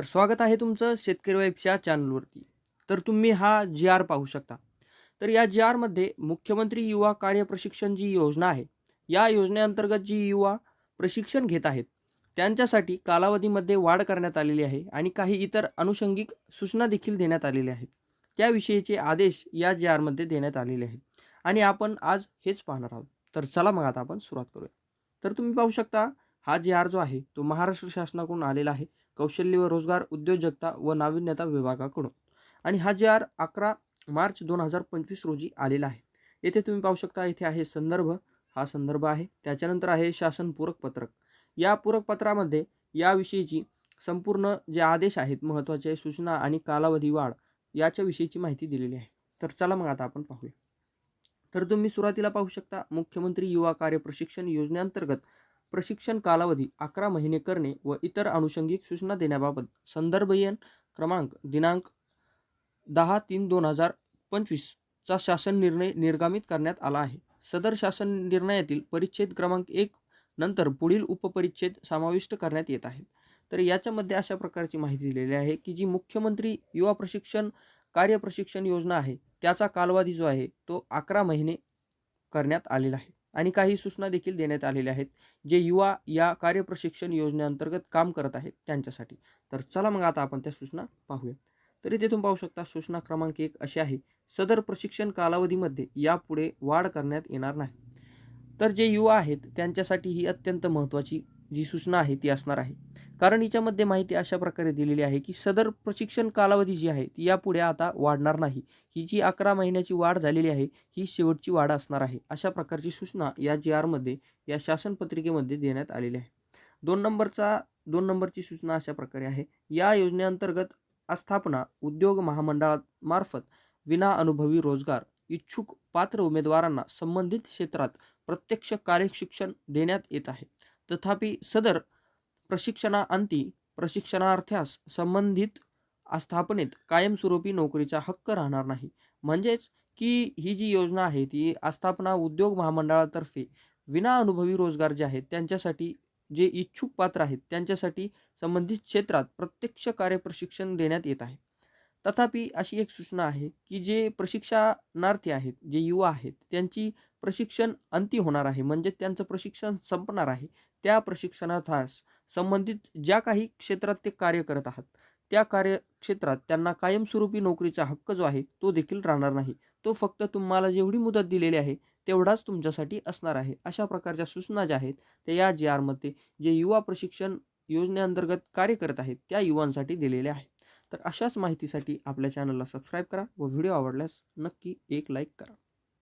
तर स्वागत आहे तुमचं शेतकरी वाईफच्या चॅनलवरती. तर तुम्ही हा जी आर पाहू शकता. तर या जी आरमध्ये मुख्यमंत्री युवा कार्य प्रशिक्षण जी योजना आहे या योजनेअंतर्गत जी युवा प्रशिक्षण घेत आहेत त्यांच्यासाठी कालावधीमध्ये वाढ करण्यात आलेली आहे आणि काही इतर अनुषंगिक सूचना देखील देण्यात आलेल्या आहेत. त्याविषयीचे आदेश या जी आरमध्ये देण्यात आलेले आहेत. आणि आपण आज हेच पाहणार आहोत. तर चला मग आता आपण सुरुवात करूया. तर तुम्ही पाहू शकता हा जी आर जो आहे तो महाराष्ट्र शासनाकडून आलेला आहे. कौशल्य व रोजगार उद्योजकता व नाविन्यता विभागाकडून. आणि हा जी आर अकरा मार्च दोन हजार पंचवीस रोजी आलेला आहे. येथे तुम्ही पाहू शकता इथे आहे संदर्भ. हा संदर्भ आहे. त्याच्यानंतर आहे शासन पूरक पत्रक या पूरक पत्रामध्ये याविषयीची संपूर्ण जे आदेश आहेत महत्त्वाचे सूचना आणि कालावधी वाढ याच्याविषयीची माहिती दिलेली आहे. तर चला मग आता आपण पाहूया. तर तुम्ही सुरुवातीला पाहू शकता मुख्यमंत्री युवा कार्य प्रशिक्षण योजनेअंतर्गत प्रशिक्षण कालावधी अकरा महिने करणे व इतर अनुषंगिक सूचना देण्याबाबत संदर्भयन क्रमांक दिनांक दहा तीन दोन हजार पंचवीसचा शासन निर्णय निर्गमित करण्यात आला आहे. सदर शासन निर्णयातील परिच्छेद क्रमांक एक नंतर पुढील उपपरिच्छेद समाविष्ट करण्यात येत आहेत. तर याच्यामध्ये अशा प्रकारची माहिती दिलेली आहे की जी मुख्यमंत्री युवा प्रशिक्षण कार्य प्रशिक्षण योजना आहे त्याचा कालावधी जो आहे तो अकरा महिने करण्यात आलेला आहे. आणि काही सूचना देखील देण्यात आलेल्या आहेत जे युवा या कार्यप्रशिक्षण योजनेअंतर्गत काम करत आहेत त्यांच्यासाठी. तर चला मग आता आपण त्या सूचना पाहूया तरी तिथून तुम्ही पाहू शकता सूचना क्रमांक एक अशी आहे सदर प्रशिक्षण कालावधीमध्ये यापुढे वाढ करण्यात येणार नाही. तर जे युवा आहेत त्यांच्यासाठी ही अत्यंत महत्त्वाची जी सूचना आहे ती असणार आहे. कारण हिच्यामध्ये माहिती अशा प्रकारे दिलेली आहे की सदर प्रशिक्षण कालावधी जी आहे ती यापुढे आता वाढणार नाही. ही जी अकरा महिन्याची वाढ झालेली आहे ही शेवटची वाढ असणार आहे अशा प्रकारची सूचना या जी आरमध्ये या शासन पत्रिकेमध्ये देण्यात आलेली आहे. दोन नंबरचा दोन नंबरची सूचना अशा प्रकारे आहे. या योजनेअंतर्गत आस्थापना उद्योग महामंडळामार्फत विना अनुभवी रोजगार इच्छुक पात्र उमेदवारांना संबंधित क्षेत्रात प्रत्यक्ष कार्यशिक्षण देण्यात येत आहे. तथापि सदर प्रशिक्षणाअंती प्रशिक्षणार्थ्यास संबंधित आस्थापनेत कायमस्वरूपी नोकरीचा हक्क राहणार नाही. म्हणजेच की ही जी योजना आहे ती आस्थापना उद्योग महामंडळातर्फे विना अनुभवी रोजगार जे आहेत त्यांच्यासाठी जे इच्छुक पात्र आहेत त्यांच्यासाठी संबंधित क्षेत्रात प्रत्यक्ष कार्यप्रशिक्षण देण्यात येत आहे. तथापि अशी एक सूचना आहे की जे प्रशिक्षणार्थी आहेत जे युवा आहेत त्यांची प्रशिक्षण अंती होणार आहे. म्हणजे त्यांचं प्रशिक्षण संपणार आहे. त्या प्रशिक्षणार्थास संबंधित ज्या काही क्षेत्रात ते कार्य करत आहात त्या कार्यक्षेत्रात त्यांना कायमस्वरूपी नोकरीचा हक्क जो आहे तो देखील राहणार नाही. तो फक्त तुम्हाला जेवढी मुदत दिलेली आहे तेवढाच तुमच्यासाठी असणार आहे. अशा प्रकारच्या सूचना ज्या आहेत त्या या जी आरमध्ये जे युवा प्रशिक्षण योजनेअंतर्गत कार्य करत आहेत त्या युवांसाठी दिलेल्या आहेत. तर अशाच माहितीसाठी आपल्या चॅनलला सबस्क्राईब करा व व्हिडिओ आवडल्यास नक्की एक लाईक करा.